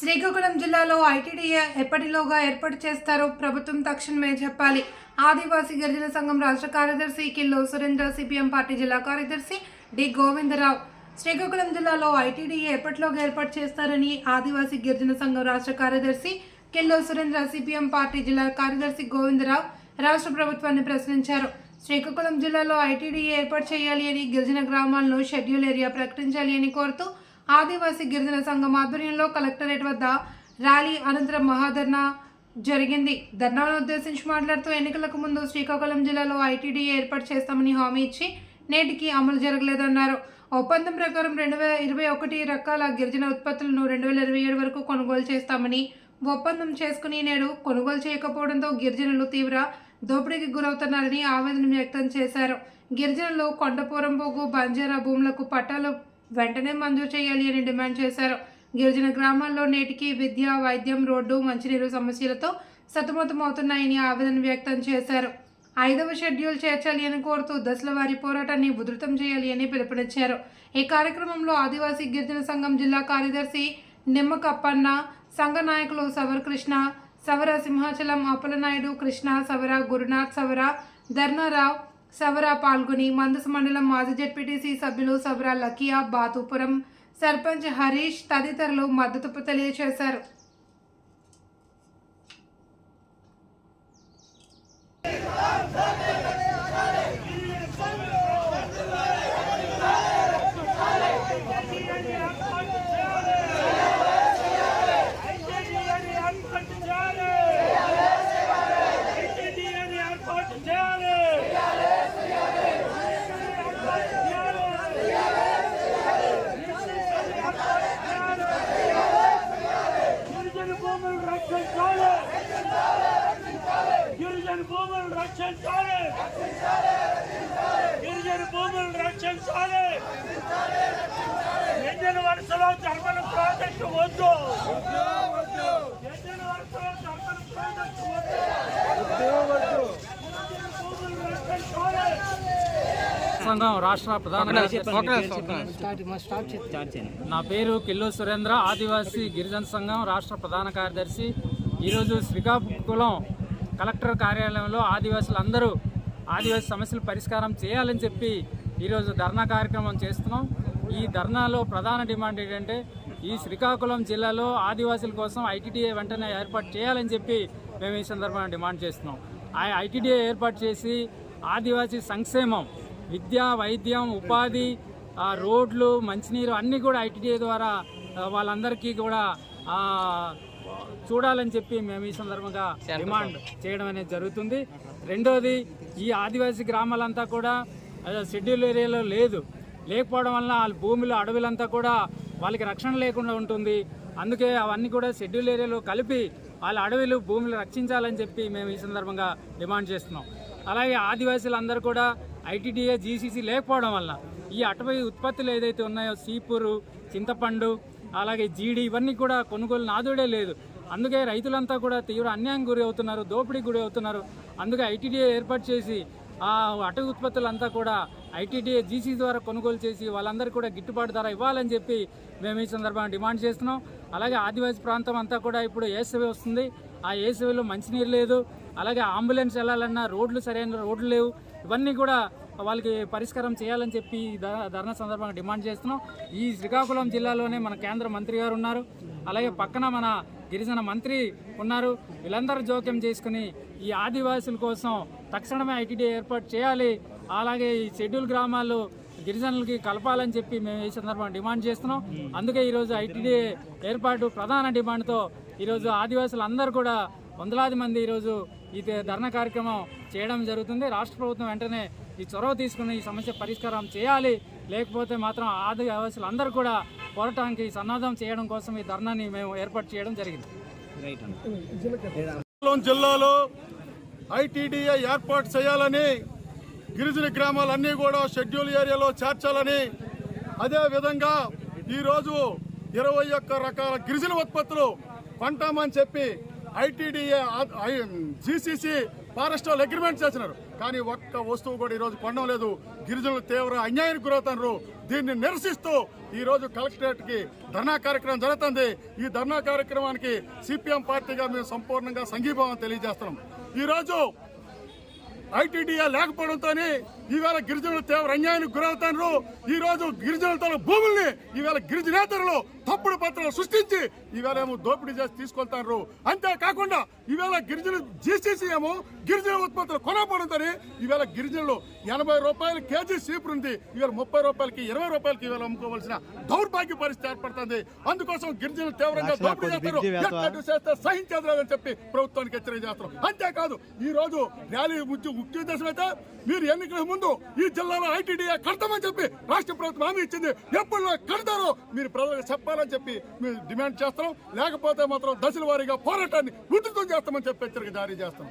శ్రీకాకుళం జిల్లాలో ఐటీడీఏ ఎప్పటిలోగా ఏర్పాటు చేస్తారో ప్రభుత్వం తక్షణమే చెప్పాలి. ఆదివాసీ గిరిజన సంఘం రాష్ట్ర కార్యదర్శి కిల్లో సురేంద్ర సిపిఎం పార్టీ జిల్లా కార్యదర్శి డి గోవిందరావు. శ్రీకాకుళం జిల్లాలో ఐటీడీఏ ఎప్పటిలోగా ఏర్పాటు చేస్తారని ఆదివాసీ గిరిజన సంఘం రాష్ట్ర కార్యదర్శి కిల్లో సురేంద్ర సిపిఎం పార్టీ జిల్లా కార్యదర్శి గోవిందరావు రాష్ట్ర ప్రభుత్వాన్ని ప్రశ్నించారు. శ్రీకాకుళం జిల్లాలో ఐటీడీఏ ఏర్పాటు చేయాలి అని గిరిజన గ్రామాలను షెడ్యూల్ ఏరియా ప్రకటించాలి అని కోరుతూ ఆదివాసీ గిరిజన సంఘం ఆధ్వర్యంలో కలెక్టరేట్ వద్ద ర్యాలీ అనంతరం మహాధర్నా జరిగింది. ధర్నాను ఉద్దేశించి మాట్లాడుతూ ఎన్నికలకు ముందు శ్రీకాకుళం జిల్లాలో ఐటీడీ ఏర్పాటు చేస్తామని హామీ ఇచ్చి నేటికి అమలు జరగలేదన్నారు. ఒప్పందం ప్రకారం రెండు వేల ఇరవై ఒకటి రకాల గిరిజన ఉత్పత్తులను రెండు వేల ఇరవై ఏడు వరకు కొనుగోలు చేస్తామని ఒప్పందం చేసుకుని నేడు కొనుగోలు చేయకపోవడంతో గిరిజనులు తీవ్ర దోపిడీకి గురవుతున్నారని ఆవేదన వ్యక్తం చేశారు. గిరిజనులు కొండపురం పోగు బంజారా భూములకు పట్టాలు వెంటనే మంజూరు చేయాలి అని డిమాండ్ చేశారు. గిరిజన గ్రామాల్లో నేటికి విద్య వైద్యం రోడ్డు మంచినీరు సమస్యలతో సతమతమవుతున్నాయని ఆవేదన వ్యక్తం చేశారు. ఐదవ షెడ్యూల్ చేర్చాలి అని కోరుతూ దశల వారి పోరాటాన్ని ఉధృతం చేయాలి అని పిలుపునిచ్చారు. ఈ కార్యక్రమంలో ఆదివాసీ గిరిజన సంఘం జిల్లా కార్యదర్శి నిమ్మకప్పన్న సంఘ నాయకులు సవర్కృష్ణ సవర సింహాచలం అప్పలనాయుడు కృష్ణ సవర గురునాథ్ సవర ధర్నారావు సబరా పాల్గొని మందస మండలం మాజీ జెడ్పీటీసీ సభ్యులు సబరా లకియా బాతుపురం సర్పంచ్ హరీష్ తదితరులు మద్దతు తెలియజేశారు ఐటీడీఏని ఏర్పాటు చేయాలి ఐటీడీఏని ఏర్పాటు చేయాలి గిరిజన భూములు రక్షించాలి గిరిజన భూములు రక్షించాలి గిరిజన భూములు రక్షించాలి గిరిజన వరుసలో జర్మన ప్రాజెక్టు వద్దు గిరిజన వరుసలో జర్మన ప్రాజెక్టు వద్దు గిరిజన భూములు రక్షించాలి సంఘం రాష్ట్ర ప్రధాన నా పేరు కిల్లు సురేంద్ర ఆదివాసీ గిరిజన సంఘం రాష్ట్ర ప్రధాన కార్యదర్శి. ఈరోజు శ్రీకాకుళం కలెక్టర్ కార్యాలయంలో ఆదివాసులందరూ ఆదివాసీ సమస్యల పరిష్కారం చేయాలని చెప్పి ఈరోజు ధర్నా కార్యక్రమం చేస్తున్నాం. ఈ ధర్నాలో ప్రధాన డిమాండ్ ఏంటంటే ఈ శ్రీకాకుళం జిల్లాలో ఆదివాసుల కోసం ఐటీడీఏ వెంటనే ఏర్పాటు చేయాలని చెప్పి మేము ఈ సందర్భంగా డిమాండ్ చేస్తున్నాం. ఆ ఐటీడీఏ ఏర్పాటు చేసి ఆదివాసీ సంక్షేమం విద్య వైద్యం ఉపాధి రోడ్లు మంచినీరు అన్నీ కూడా ఐటీడీఏ ద్వారా వాళ్ళందరికీ కూడా చూడాలని చెప్పి మేము ఈ సందర్భంగా డిమాండ్ చేయడం అనేది జరుగుతుంది. రెండోది ఈ ఆదివాసీ గ్రామాలంతా కూడా షెడ్యూల్ ఏరియాలో లేదు. లేకపోవడం వలన వాళ్ళ భూములు అడవులంతా కూడా వాళ్ళకి రక్షణ లేకుండా ఉంటుంది. అందుకే అవన్నీ కూడా షెడ్యూల్ ఏరియాలో కలిపి వాళ్ళ అడవులు భూములు రక్షించాలని చెప్పి మేము ఈ సందర్భంగా డిమాండ్ చేస్తున్నాం. అలాగే ఆదివాసీలందరూ కూడా ఐటీడీఏ జీసీసీ లేకపోవడం వల్ల ఈ అటవీ ఉత్పత్తులు ఏదైతే ఉన్నాయో సీపూరు చింతపండు అలాగే జీడి ఇవన్నీ కూడా కొనుగోలు నాదుడే లేదు. అందుకే రైతులంతా కూడా తీవ్ర అన్యాయం గురి అవుతున్నారు దోపిడీకి గురి అవుతున్నారు. అందుకే ఐటీడీఏ ఏర్పాటు చేసి ఆ అటవీ ఉత్పత్తులంతా కూడా ఐటీడీఏ జీసీ ద్వారా కొనుగోలు చేసి వాళ్ళందరికీ కూడా గిట్టుబాటు ధర ఇవ్వాలని చెప్పి మేము ఈ సందర్భంగా డిమాండ్ చేస్తున్నాం. అలాగే ఆదివాసీ ప్రాంతం అంతా కూడా ఇప్పుడు ఏసవి వస్తుంది. ఆ ఏసవిలో మంచినీరు లేదు. అలాగే అంబులెన్స్ వెళ్ళాలన్నా రోడ్లు సరైన రోడ్లు లేవు. ఇవన్నీ కూడా వాళ్ళకి పరిష్కారం చేయాలని చెప్పి ధ- ధర్నా సందర్భంగా డిమాండ్ చేస్తున్నాం. ఈ శ్రీకాకుళం జిల్లాలోనే మన కేంద్ర మంత్రి గారు ఉన్నారు. అలాగే పక్కన మన గిరిజన మంత్రి ఉన్నారు. వీళ్ళందరూ జోక్యం చేసుకుని ఈ ఆదివాసుల కోసం తక్షణమే ఐటీడీ ఏర్పాటు చేయాలి. అలాగే ఈ షెడ్యూల్ గ్రామాలు గిరిజనులకి కలపాలని చెప్పి మేము ఈ సందర్భంగా డిమాండ్ చేస్తున్నాం. అందుకే ఈరోజు ఐటీడీ ఏర్పాటు ప్రధాన డిమాండ్తో ఈరోజు ఆదివాసులు అందరూ కూడా వందలాది మంది ఈరోజు ఈ ధర్నా కార్యక్రమం చేయడం జరుగుతుంది. రాష్ట్ర ప్రభుత్వం వెంటనే ఈ చొరవ తీసుకుని ఈ సమస్య పరిష్కారం చేయాలి. లేకపోతే మాత్రం ఆదివాసులు అందరూ కూడా పోరాటానికి సన్నద్ధం చేయడం కోసం ఈ ధర్నాని మేము ఏర్పాటు చేయడం జరిగింది. జిల్లాలో ఐటీడీఏ ఏర్పాటు చేయాలని గిరిజన గ్రామాలన్నీ కూడా షెడ్యూల్ ఏరియాలో చేర్చాలని అదే విధంగా ఈరోజు ఇరవై ఒక్క రకాల గిరిజన ఉత్పత్తులు కొంటామని చెప్పి ఐటీడీఏ జీసీసీ ఫారెస్ట్ వాళ్ళు అగ్రిమెంట్ చేసినారు కానీ ఒక్క వస్తువు కూడా ఈరోజు కొనడం లేదు. గిరిజనులు తీవ్ర అన్యాయానికి గురవుతున్నారు. దీన్ని నిరసిస్తూ ఈరోజు కలెక్టరేట్కి ధర్నా కార్యక్రమం జరుగుతుంది. ఈ ధర్నా కార్యక్రమానికి సిపిఎం పార్టీగా మేము సంపూర్ణంగా సంఘీభావం తెలియజేస్తున్నాం. ఈరోజు ఐటీడీఏ లేకపోవడంతో ఈవేళ గిరిజనులు తీవ్ర అన్యాయానికి గురవుతారు ఈ రోజు గిరిజనుల తన భూముల్ని ఈవేళ గిరిజనేతరులు తప్పుడు పత్రాలు సృష్టించి ఈవేళ ఏమో దోపిడీ చేసి తీసుకెళ్తారు అంతేకాకుండా ఈవేళ గిరిజన జీసీసీ ఏమో గిరిజన ఉత్పత్తులు కొనకపోవడంతో ఈవేళ గిరిజనులు ఎనభై రూపాయలు కేజీ సీపురు ఉంది. ఈవేళ ముప్పై రూపాయలకి ఇరవై రూపాయలకి ఈవేళ అమ్ముకోవాల్సిన దౌర్భాగ్య పరిస్థితి ఏర్పడుతుంది. అందుకోసం గిరిజనులు తీవ్రంగా దోపిడీ చేస్తారు ఎక్కడి చేస్తే చెప్పి ప్రభుత్వానికి హెచ్చరిక చేస్తున్నాం అంతేకాదు ఈ రోజు ర్యాలీ ముఖ్య ఉద్దేశం అయితే మీరు ఎన్నికల ముందు ఈ జిల్లాలో ఐటీడీఏ కడతామని చెప్పి రాష్ట్ర ప్రభుత్వం హామీ ఇచ్చింది. ఎప్పుడు కడతారో మీరు ప్రజలకు చెప్పాలని చెప్పి మేము డిమాండ్ చేస్తాం లేకపోతే మాత్రం దశల వారీగా పోరాటాన్ని ఉధృతం చేస్తామని చెప్పి హెచ్చరిక జారీ చేస్తాం